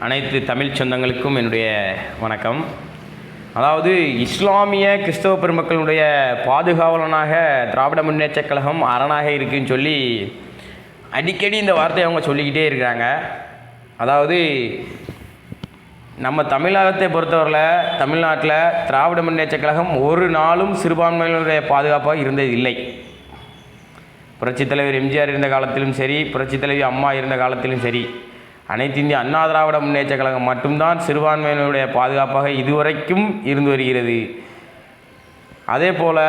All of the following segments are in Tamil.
அனைத்து தமிழ் சொந்தங்களுக்கும் என்னுடைய வணக்கம். அதாவது இஸ்லாமிய கிறிஸ்தவ பெருமக்களுடைய பாதுகாவலனாக திராவிட முன்னேற்றக் கழகம் அரணாக இருக்குன்னு சொல்லி அடிக்கடி இந்த வார்த்தையை அவங்க சொல்லிக்கிட்டே இருக்கிறாங்க. அதாவது நம்ம தமிழகத்தை பொறுத்தவரையில் தமிழ்நாட்டில் திராவிட முன்னேற்றக் கழகம் ஒரு நாளும் சிறுபான்மையினுடைய பாதுகாப்பாக இருந்தது இல்லை புரட்சித்தலைவர் எம்ஜிஆர் இருந்த காலத்திலும் சரி புரட்சித்தலைவி அம்மா இருந்த காலத்திலும் சரி. அனைத்து இந்திய அண்ணா திராவிட முன்னேற்றக் கழகம் மட்டும்தான் சிறுபான்மையினருடைய பாதுகாப்பாக இதுவரைக்கும் இருந்து வருகிறது. அதே போல்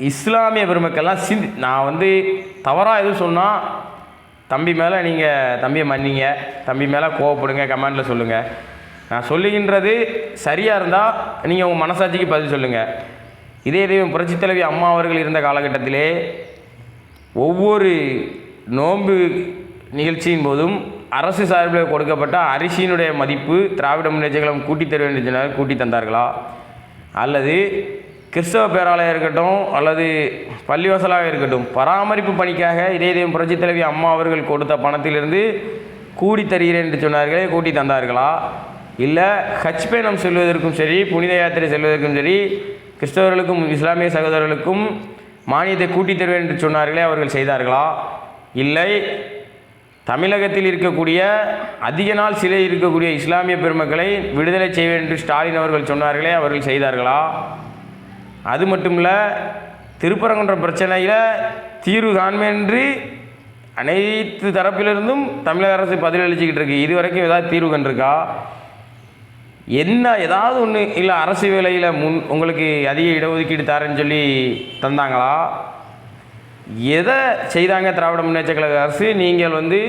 இஸ்லாமிய பெருமக்கள்லாம் சிந்தி நான் வந்து தவறாக எதுவும் சொன்னால் தம்பி மேலே நீங்கள் தம்பியை மன்னிங்க தம்பி மேலே கோவப்படுங்க கமெண்டில் சொல்லுங்கள் நான் சொல்லுகின்றது சரியாக இருந்தால் நீங்கள் உங்கள் மனசாட்சிக்கு பதில் சொல்லுங்கள் இதே தெய்வம் புரட்சி தலைவி அம்மா அவர்கள் இருந்த காலகட்டத்திலே ஒவ்வொரு நோன்பு நிகழ்ச்சியின் போதும் அரசு சார்பில் கொடுக்கப்பட்ட அரிசியினுடைய மதிப்பு திராவிட முன்னேற்ற கழகம் கூட்டி தர வேண்டும் கூட்டி தந்தார்களா? அல்லது கிறிஸ்தவ பேராலயம் இருக்கட்டும் அல்லது பள்ளிவாசலாக இருக்கட்டும் பராமரிப்பு பணிக்காக இதே தெய்வம் புரட்சித் தலைவி அம்மா அவர்கள் கொடுத்த பணத்திலிருந்து கூடி தருகிறேன் என்று சொன்னார்களே கூட்டி தந்தார்களா? இல்லை ஹஜ் பயணம் செல்வதற்கும் சரி புனித யாத்திரை செல்வதற்கும் சரி கிறிஸ்தவர்களுக்கும் இஸ்லாமிய சகோதரர்களுக்கும் மானியத்தை கூட்டி தருவேன் என்று சொன்னார்களே அவர்கள் செய்தார்களா? இல்லை. தமிழகத்தில் இருக்கக்கூடிய அதிக நாள் சிலை இருக்கக்கூடிய இஸ்லாமிய பெருமக்களை விடுதலை செய்வேன் என்று ஸ்டாலின் அவர்கள் சொன்னார்களே அவர்கள் செய்தார்களா? அது மட்டும் இல்லை திருப்பரங்குன்ற பிரச்சனையில் தீர்வு காண்மையின்றி அனைத்து தரப்பிலிருந்தும் தமிழக அரசு பதிலளிச்சுக்கிட்டு இருக்கு. இது வரைக்கும் ஏதாவது தீர்வு கண்டிருக்கா? என்ன ஏதாவது ஒன்று இல்லை அரசு வேலையில் முன் உங்களுக்கு அதிக இடஒதுக்கீடு தரேன்னு சொல்லி தந்தாங்களா? எதை செய்தாங்க திராவிட முன்னேற்ற கழக அரசு? நீங்கள் வந்து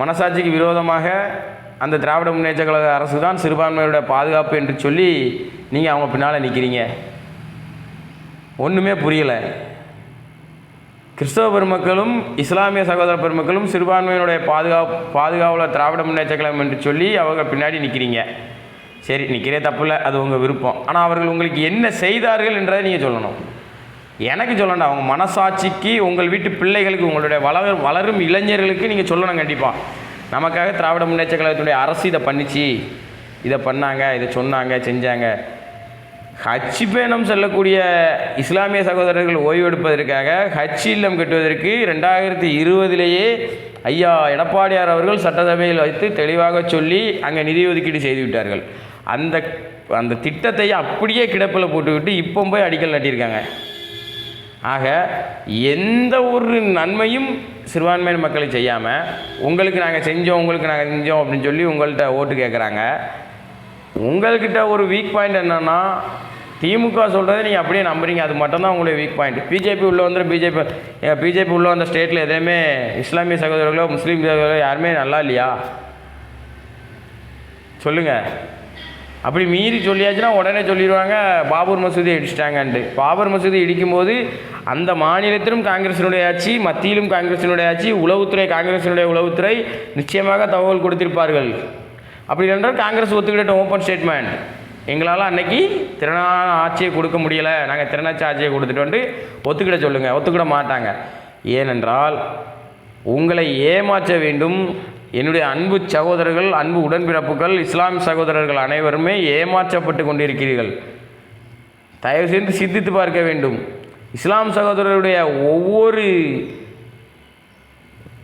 மனசாட்சிக்கு விரோதமாக அந்த திராவிட முன்னேற்ற கழக அரசு தான் சிறுபான்மையோட பாதுகாப்பு என்று சொல்லி நீங்கள் அவங்க பின்னால் நிற்கிறீங்க ஒன்றுமே புரியலை. கிறிஸ்தவ பெருமக்களும் இஸ்லாமிய சகோதர பெருமக்களும் சிறுபான்மையினுடைய பாதுகாப்பு பாதுகாவலர் திராவிட முன்னேற்ற கழகம் என்று சொல்லி அவங்க பின்னாடி நிற்கிறீங்க சரி நிற்கிறே தப்பு இல்லை அது உங்கள் விருப்பம். ஆனால் அவர்கள் உங்களுக்கு என்ன செய்தார்கள் என்றதை நீங்கள் சொல்லணும். எனக்கு சொல்லண்டா அவங்க மனசாட்சிக்கு உங்கள் வீட்டு பிள்ளைகளுக்கு உங்களுடைய வளர் வளரும் இளைஞர்களுக்கு நீங்கள் சொல்லணும் கண்டிப்பாக நமக்காக திராவிட முன்னேற்ற கழகத்துடைய அரசு இதை பண்ணிச்சு. இதை பண்ணாங்க இதை சொன்னாங்க செஞ்சாங்க. ஹஜ் பயணம் செல்லக்கூடிய இஸ்லாமிய சகோதரர்கள் ஓய்வெடுப்பதற்காக ஹஜ் இல்லம் கட்டுவதற்கு ரெண்டாயிரத்தி இருபதிலேயே ஐயா எடப்பாடியார் அவர்கள் சட்டசபையில் வைத்து தெளிவாக சொல்லி அங்கே நிதி ஒதுக்கீடு செய்துவிட்டார்கள் அந்த அந்த திட்டத்தை அப்படியே கிடப்பில் போட்டுவிட்டு இப்போ போய் அடிக்கல் நட்டியிருக்காங்க. ஆக எந்த ஒரு நன்மையும் சிறுபான்மையின மக்களை செய்யாமல் உங்களுக்கு நாங்கள் செஞ்சோம் உங்களுக்கு நாங்கள் செஞ்சோம் அப்படின்னு சொல்லி உங்கள்கிட்ட ஓட்டு கேட்குறாங்க உங்கள்கிட்ட ஒரு வீக் பாயிண்ட் என்னென்னா திமுக சொல்கிறத நீங்கள் அப்படியே நம்புறீங்க. அது மட்டும்தான் உங்களுடைய வீக் பாயிண்ட் பிஜேபி உள்ளே வந்து பிஜேபி எங்கள் பிஜேபி உள்ளே வந்த ஸ்டேட்டில் எதையுமே இஸ்லாமிய சகோதரர்களோ முஸ்லீம் சகோதரர்களோ யாருமே நல்லா இல்லையா? சொல்லுங்கள் அப்படி மீறி சொல்லியாச்சுன்னா உடனே சொல்லிடுவாங்க பாபர் மசூதி இடிச்சிட்டாங்கன்ட்டு. பாபர் மசூதி இடிக்கும்போது அந்த மாநிலத்திலும் காங்கிரசினுடைய ஆட்சி மத்தியிலும் காங்கிரசினுடைய ஆட்சி உளவுத்துறை காங்கிரசினுடைய உளவுத்துறை நிச்சயமாக தகவல் கொடுத்திருப்பார்கள். அப்படி என்றால் காங்கிரஸ் ஒத்துக்கிட்ட ஓப்பன் ஸ்டேட்மெண்ட் எங்களால் அன்னைக்கு திறனான ஆட்சியை கொடுக்க முடியலை. நாங்கள் திறனாட்சி ஆட்சியை கொடுத்துட்டு வந்து ஒத்துக்கிட சொல்லுங்கள் ஒத்துக்கிட மாட்டாங்க. ஏனென்றால் உங்களை ஏமாற்ற வேண்டும் என்னுடைய அன்பு சகோதரர்கள் அன்பு உடன்பிறப்புகள் இஸ்லாம் சகோதரர்கள் அனைவருமே ஏமாற்றப்பட்டு கொண்டிருக்கிறீர்கள். தயவு செய்து சிந்தித்து பார்க்க வேண்டும். இஸ்லாம் சகோதரருடைய ஒவ்வொரு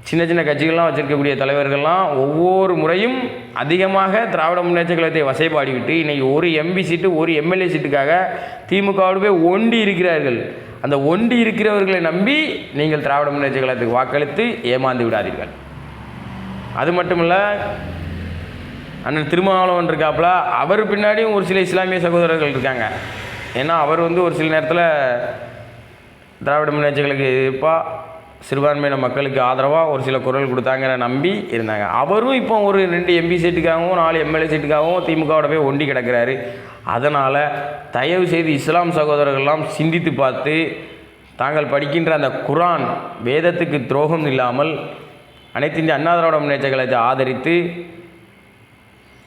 சின்ன சின்ன கட்சிகள்லாம் வச்சுருக்கக்கூடிய தலைவர்கள்லாம் ஒவ்வொரு முறையும் அதிகமாக திராவிட முன்னேற்ற கழகத்தை வசைபாடிவிட்டு இன்றைக்கி ஒரு எம்பி சீட்டு ஒரு எம்எல்ஏ சீட்டுக்காக திமுகவோடு போய் ஒண்டி இருக்கிறார்கள். அந்த ஒண்டி இருக்கிறவர்களை நம்பி நீங்கள் திராவிட முன்னேற்ற கழகத்துக்கு வாக்களித்து ஏமாந்து விடாதீர்கள். அது மட்டும் இல்லை அண்ணன் திருமாவளவன் இருக்காப்புல அவர் பின்னாடியும் ஒரு சில இஸ்லாமிய சகோதரர்கள் இருக்காங்க. ஏன்னா அவர் வந்து ஒரு சில நேரத்தில் திராவிட முன்னேற்றங்களுக்கு எதிர்ப்பாக சிறுபான்மையின மக்களுக்கு ஆதரவாக ஒரு சில குரல் கொடுத்தாங்கிற நம்பி இருந்தாங்க. அவரும் இப்போ ஒரு ரெண்டு எம்பி சீட்டுக்காகவும் நாலு எம்எல்ஏ சீட்டுக்காகவும் திமுகவோட போய் ஒண்டி கிடக்கிறாரு. அதனால் தயவு செய்து இஸ்லாம் சகோதரர்கள்லாம் சிந்தித்து பார்த்து தாங்கள் படிக்கின்ற அந்த குரான் வேதத்துக்கு துரோகம் இல்லாமல் அனைத்து இந்திய அண்ணா திராவிட முன்னேற்ற கழகத்தை ஆதரித்து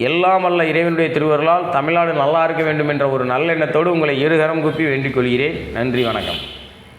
எல்லாம் வல்ல இறைவனுடைய திருவருளால் தமிழ்நாடு நல்லா இருக்க வேண்டும் என்ற ஒரு நல்லெண்ணத்தோடு உங்களை இருகரம் குப்பி வேண்டிக் கொள்கிறேன். நன்றி வணக்கம்.